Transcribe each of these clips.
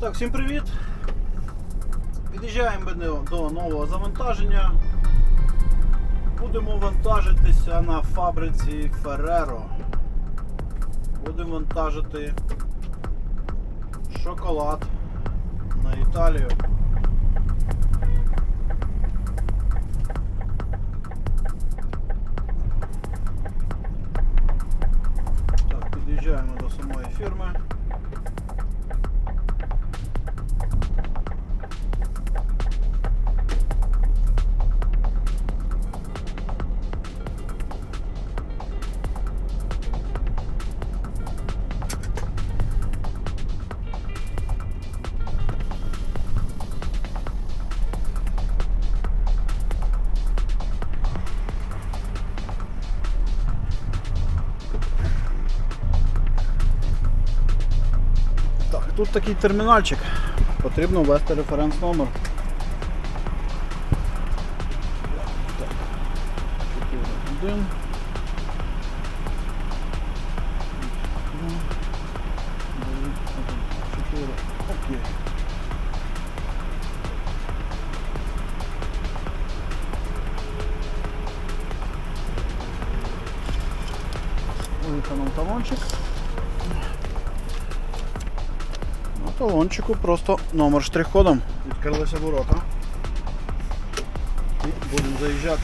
Так, всім привіт! Під'їжджаємо до нового завантаження. Будемо вантажитися на фабриці Ferrero. Будемо вантажити шоколад на Італію. Такий термінальчик. Потрібно ввести референс номер. Один. Чотири. Окей. Виконав талончик. Талончику просто номер штрих-кодом. Відкрилися ворота. І будемо заїжджати.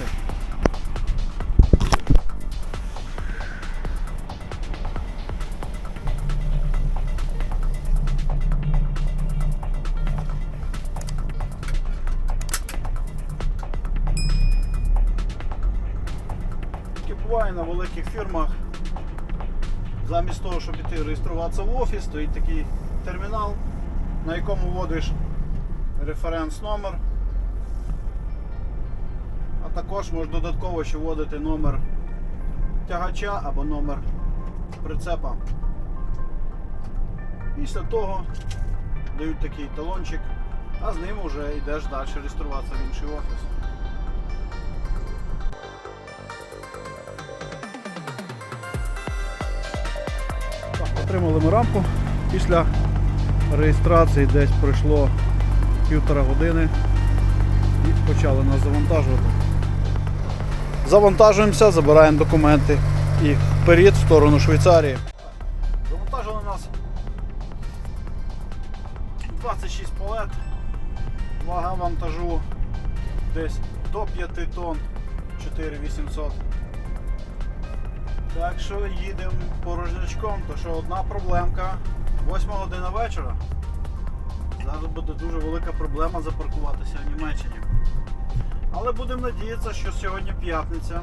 Буває на великих фірмах. Замість того, щоб іти реєструватися в офіс, стоїть такий термінал, на якому вводиш референс номер. А також можеш додатково ще вводити номер тягача або номер прицепа. Після того дають такий талончик, а з ним вже йдеш далі реєструватися в інший офіс. Отримали ми рамку. Після реєстрації десь пройшло півтора години і почали нас завантажувати. Завантажуємося, забираємо документи і вперед в сторону Швейцарії. Завантажили нас 26 палет, вага вантажу десь до 5 тонн 4800. Так що їдемо порожнячком, то що одна проблемка 8 година вечора. Зараз буде дуже велика проблема запаркуватися в Німеччині. Але будемо надіятися, що сьогодні п'ятниця.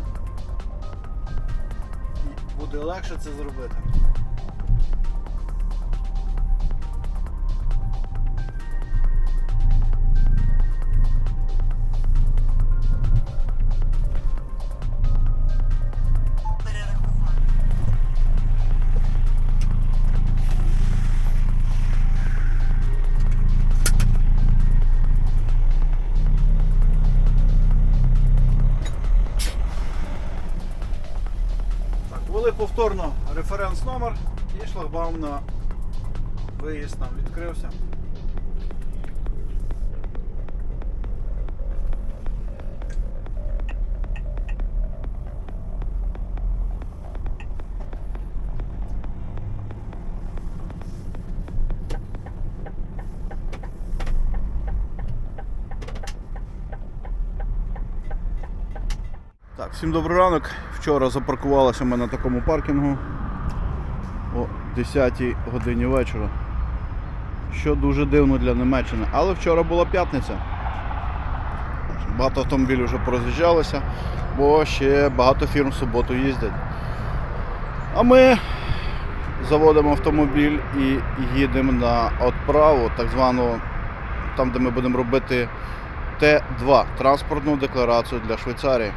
Буде легше це зробити. Повторно референс номер і шлагбаум на виїзд нам відкрився. Всім добрий ранок. Вчора запаркувалися ми на такому паркінгу о 10 годині вечора. Що дуже дивно для Німеччини. Але вчора була п'ятниця. Багато автомобілів вже пороз'їжджалися, бо ще багато фірм в суботу їздять. А ми заводимо автомобіль і їдемо на відправу, так звану, там де ми будемо робити Т2 транспортну декларацію для Швейцарії.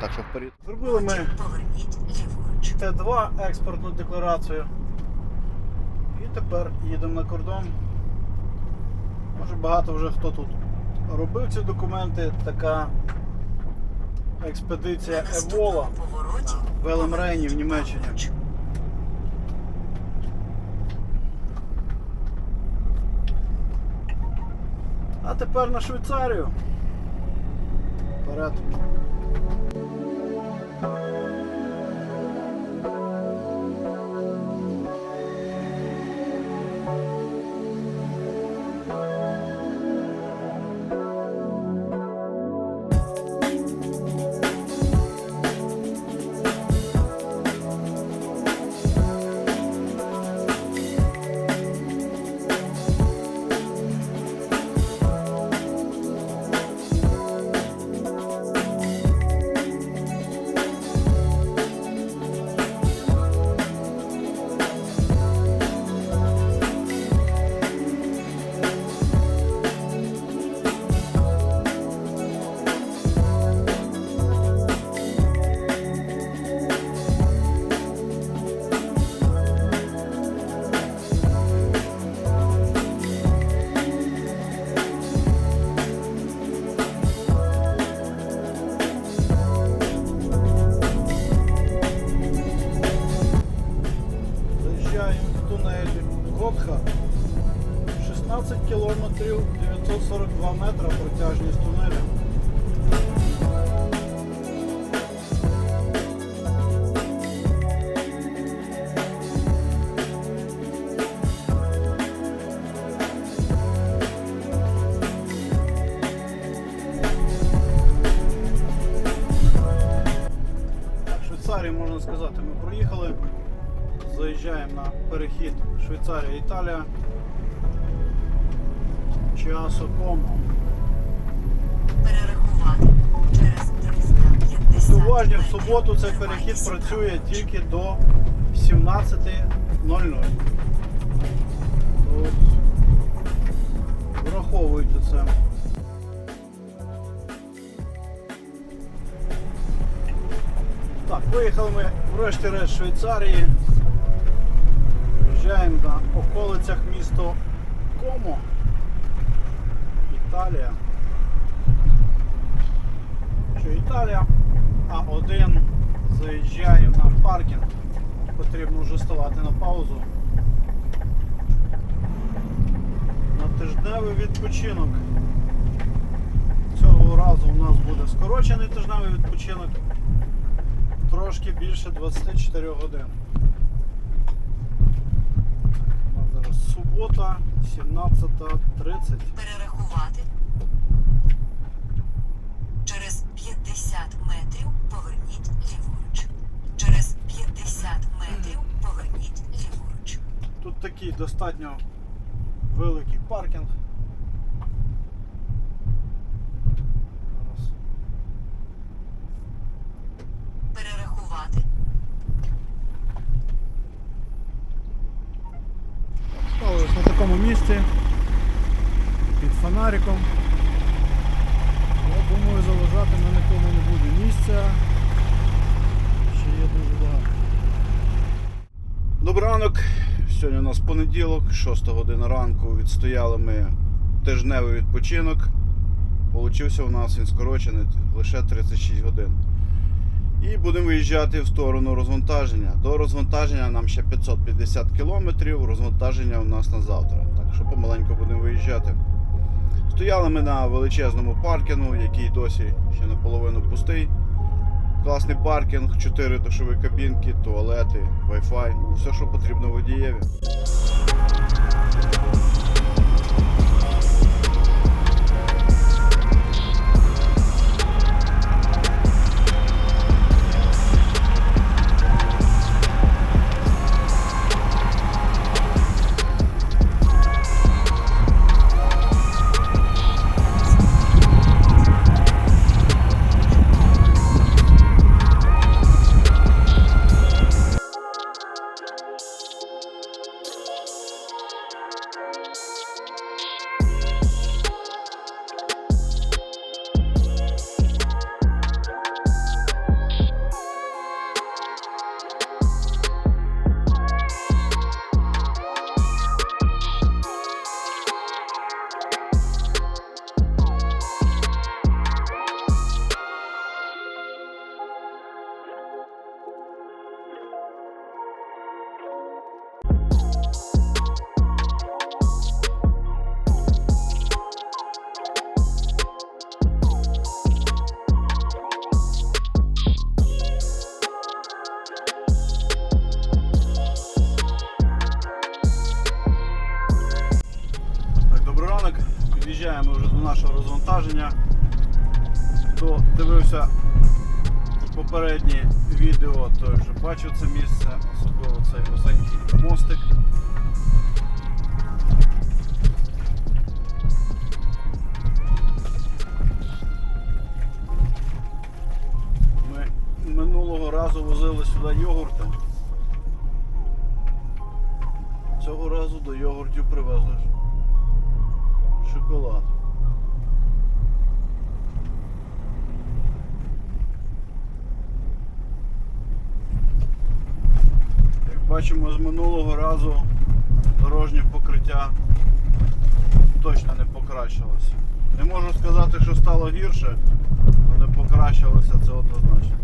Так що вперед. Зробили ми Т2 експортну декларацію. І тепер їдемо на кордон. Може багато вже хто тут робив ці документи. Така експедиція Евола в Елемрейні в Німеччині. А тепер на Швейцарію. Вперед. Заїжджаємо тунелі Готха. 16 кілометрів 942 метра протяжність тунеля. Швейцарії можна сказати, ми проїхали. Заїжджаємо на перехід Швейцарія-Італія. Часо кому. Перерахувати через 350 Уважні, в суботу цей перехід працює тільки до 17.00. От. Враховуйте це. Так, виїхали ми врешті-решт Швейцарії. Приїжджаємо на околицях місто Комо. Італія. Що Італія, а один заїжджає на паркінг. Потрібно вже ставати на паузу. На тижневий відпочинок. Цього разу у нас буде скорочений тижневий відпочинок. Трошки більше 24 годин. У нас зараз субота, 17.30. Перерахувати. Через 50 метрів поверніть ліворуч. Через 50 метрів поверніть ліворуч. Тут такий достатньо великий паркінг. Перерахувати. Стали ось на такому місці під фонариком. Я думаю, заважати на нікому не буде місця. Ще є дуже багато. Добрий ранок. Сьогодні у нас понеділок, 6 година ранку. Відстояли ми тижневий відпочинок. Получився у нас він скорочений лише 36 годин. І будемо виїжджати в сторону розвантаження. До розвантаження нам ще 550 кілометрів, розвантаження у нас на завтра. Так що помаленьку будемо виїжджати. Стояли ми на величезному паркінгу, який досі ще наполовину пустий. Класний паркінг, 4 душові кабінки, туалети, Wi-Fi, все, що потрібно водієві. Нашого розвантаження. Хто дивився попереднє відео, той вже бачив це місце, особливо цей вузенький мостик. Ми минулого разу возили сюди йогурти. Цього разу до йогуртів привезли шоколад. Бачимо, з минулого разу дорожнє покриття точно не покращилося. Не можу сказати, що стало гірше, але покращилося це однозначно.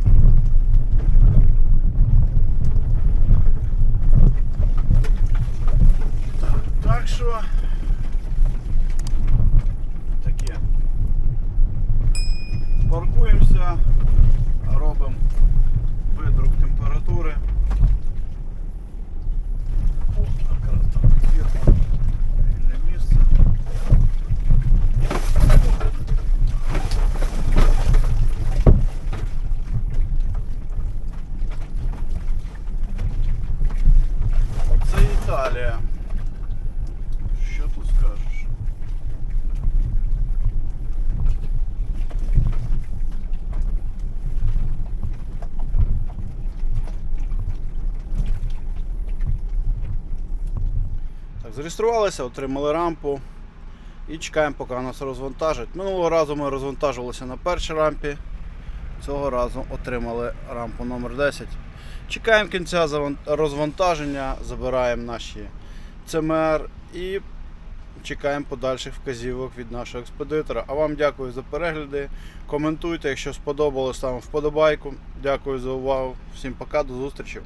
Так що таке. Паркуємося, робимо видрук температури. О, якраз там зверху вільне місце. Оце Італія. Що тут скажеш? Так, зареєструвалися, отримали рампу і чекаємо, поки нас розвантажать. Минулого разу ми розвантажувалися на першій рампі. Цього разу отримали рампу номер 10. Чекаємо кінця розвантаження, забираємо наші ЦМР і чекаємо подальших вказівок від нашого експедитора. А вам дякую за перегляди. Коментуйте, якщо сподобалось, ставимо вподобайку. Дякую за увагу. Всім пока, до зустрічі.